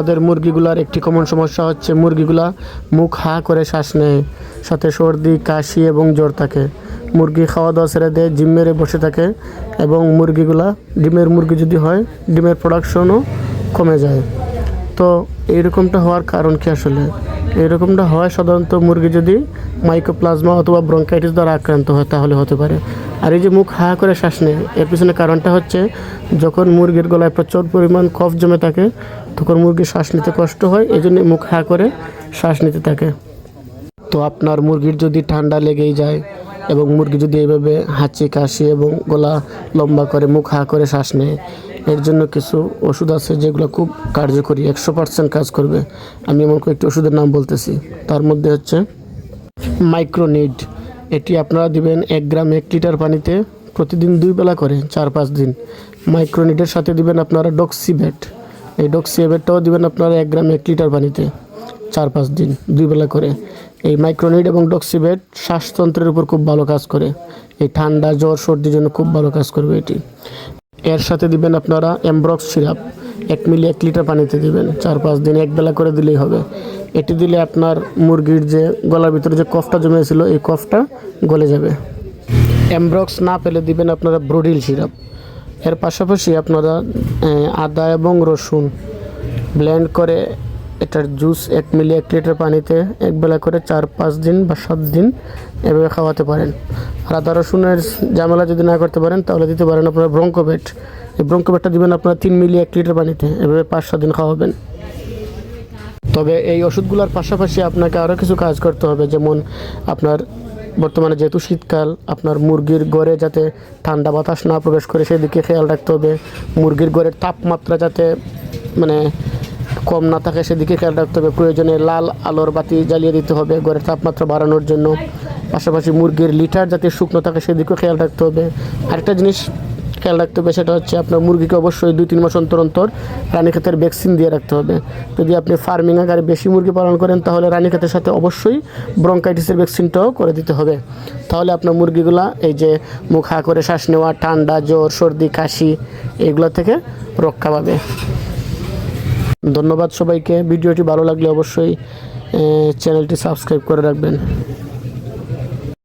আমাদের মুরগিগুলার একটি কমন সমস্যা হচ্ছে মুরগিগুলা মুখ হা করে শ্বাস নেয়, সাথে সর্দি, কাশি এবং জ্বর থাকে। মুরগি খাওয়া দাওয়া ছেড়ে দেয় জিম মেরে বসে থাকে এবং মুরগিগুলা, ডিমের মুরগি যদি হয়, ডিমের প্রোডাকশনও কমে যায়। তো এইরকমটা হওয়ার কারণ কি আসলে? এরকমটা হয় সাধারণত মুরগি যদি মাইক্রোপ্লাজমা অথবা ব্রঙ্কাইটিস দ্বারা আক্রান্ত হয়, তাহলে হতে পারে। আর এই যে মুখ হা করে শ্বাস নেয়, এর পিছনে কারণটা হচ্ছে যখন মুরগির গলায় প্রচুর পরিমাণ কফ জমে থাকে, তখন মুরগির শ্বাস নিতে কষ্ট হয় এই জন্য মুখ হা করে শ্বাস নিতে থাকে। তো আপনার মুরগির যদি ঠান্ডা লেগেই যায় এবং মুরগি যদি এইভাবে হাঁচি, কাশি এবং গলা লম্বা করে মুখ হা করে শ্বাস নেয়, এর জন্য কিছু ওষুধ আছে যেগুলো খুব কার্যকরী, একশো পার্সেন্ট কাজ করবে। আমি এমন কয়েকটি ওষুধের নাম বলতেছি। তার মধ্যে হচ্ছে মাইক্রোনিড। এটি আপনারা দিবেন এক গ্রাম এক লিটার পানিতে প্রতিদিন দুই বেলা করে, চার পাঁচ দিন। মাইক্রোনিডের সাথে দিবেন আপনারা ডক্সিবেট এই ডক্সিবেটটাও দিবেন আপনারা এক গ্রাম এক লিটার পানিতে, চার পাঁচ দিন, দুই বেলা করে। এই মাইক্রোনিড এবং ডক্সিবেট শ্বাসতন্ত্রের উপর খুব ভালো কাজ করে। এই ঠান্ডা, জ্বর, সর্দির জন্য খুব ভালো কাজ করবে এটি। এর সাথে দিবেন আপনারা এমব্রক্স সিরাপ। এক মিলি এক লিটার পানিতে দিবেন, চার পাঁচ দিন এক বেলা করে দিলেই হবে। এটি দিলে আপনার মুরগির যে গলার ভিতরে যে কফটা জমেছিল, এই কফটা গলে যাবে। এমব্রক্স না পেলে দিবেন আপনারা ব্রোডিল সিরাপ এর পাশাপাশি আপনারা আদা এবং রসুন ব্লেন্ড করে এটার জুস এক মিলি এক লিটার পানিতে এক বেলা করে চার, পাঁচ দিন বা সাত দিন এভাবে খাওয়াতে পারেন। আর আদা রসুনের ঝামেলা যদি না করতে পারেন, তাহলে দিতে পারেন আপনারা ব্রঙ্কোবেট এই ব্রঙ্কোবেটটা দিবেন আপনারা তিন মিলি এক লিটার পানিতে, এভাবে পাঁচ, সাত দিন খাওয়াবেন। তবে এই ওষুধগুলোর পাশাপাশি আপনাকে আরও কিছু কাজ করতে হবে, যেমন আপনার বর্তমানে যেহেতু শীতকাল, আপনার মুরগির গড়ে যাতে ঠান্ডা বাতাস না প্রবেশ করে সেদিকে খেয়াল রাখতে হবে, মুরগির গড়ের তাপমাত্রা যাতে মানে কম না থাকে সেদিকে খেয়াল রাখতে হবে, প্রয়োজনে লাল আলোর বাতি জ্বালিয়ে দিতে হবে, গড়ের তাপমাত্রা বাড়ানোর জন্য, পাশাপাশি মুরগির লিটার যাতে শুকনো থাকে সেদিকেও খেয়াল রাখতে হবে। আরেকটা জিনিস খেয়াল রাখতে হবে, সেটা হচ্ছে আপনার মুরগিকে অবশ্যই দুই, তিন মাস অন্তর অন্তর রানীক্ষেতের ভ্যাকসিন দিয়ে রাখতে হবে। যদি আপনি ফার্মিং আকারে বেশি মুরগি পালন করেন, তাহলে রানীক্ষেতের সাথে অবশ্যই ব্রঙ্কাইটিসের ভ্যাকসিনটাও করে দিতে হবে। তাহলে আপনার মুরগিগুলা এই যে মুখ হা করে শ্বাস নেওয়া, ঠান্ডা, জ্বর, সর্দি, কাশি, এগুলো থেকে রক্ষা পাবে। ধন্যবাদ সবাইকে। ভিডিওটি ভালো লাগলে অবশ্যই চ্যানেলটি সাবস্ক্রাইব করে রাখবেন।